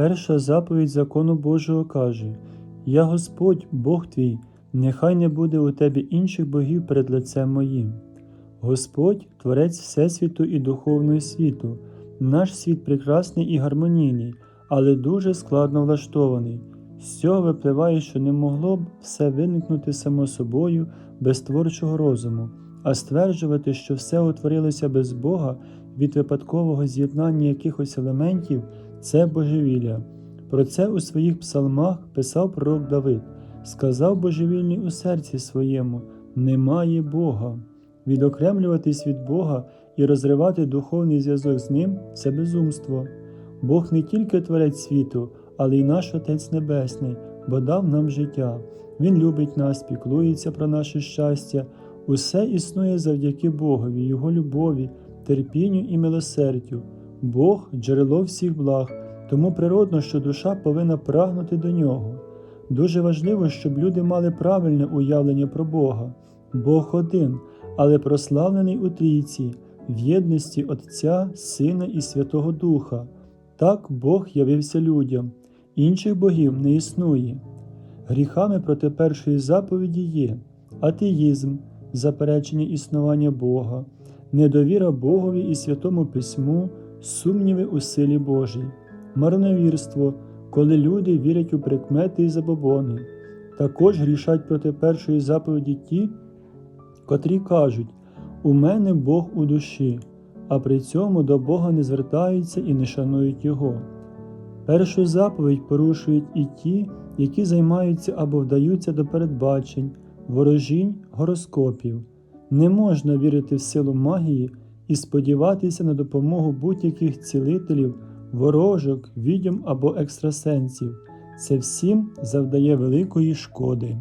Перша заповідь закону Божого каже: Я Господь, Бог твій, нехай не буде у тебе інших богів перед лицем моїм. Господь творець Всесвіту і духовного світу. Наш світ прекрасний і гармонійний, але дуже складно влаштований. З цього випливає, що не могло б все виникнути само собою без творчого розуму, а стверджувати, що все утворилося без Бога від випадкового з'єднання якихось елементів це божевілля. Про це у своїх псалмах писав пророк Давид, сказав божевільний у серці своєму: немає Бога. Відокремлюватись від Бога і розривати духовний зв'язок з Ним це безумство. Бог не тільки творець світу, але й наш Отець Небесний, бо дав нам життя. Він любить нас, піклується про наше щастя. Усе існує завдяки Богові, Його любові, терпінню і милосердю. Бог джерело всіх благ, тому природно, що душа повинна прагнути до нього. Дуже важливо, щоб люди мали правильне уявлення про Бога. Бог один, але прославлений у трійці, в єдності Отця, Сина і Святого Духа. Так Бог явився людям, інших богів не існує. Гріхами проти першої заповіді є атеїзм, заперечення існування Бога, недовіра Богові і Святому Письму, сумніви у силі Божій, марновірство, коли люди вірять у прикмети і забобони. Також грішать проти першої заповіді ті, котрі кажуть: У мене Бог у душі, а при цьому до Бога не звертаються і не шанують Його. Першу заповідь порушують і ті, які займаються або вдаються до передбачень, ворожінь, гороскопів. Не можна вірити в силу магії і сподіватися на допомогу будь-яких цілителів, ворожок, відьом або екстрасенсів. Це всім завдає великої шкоди.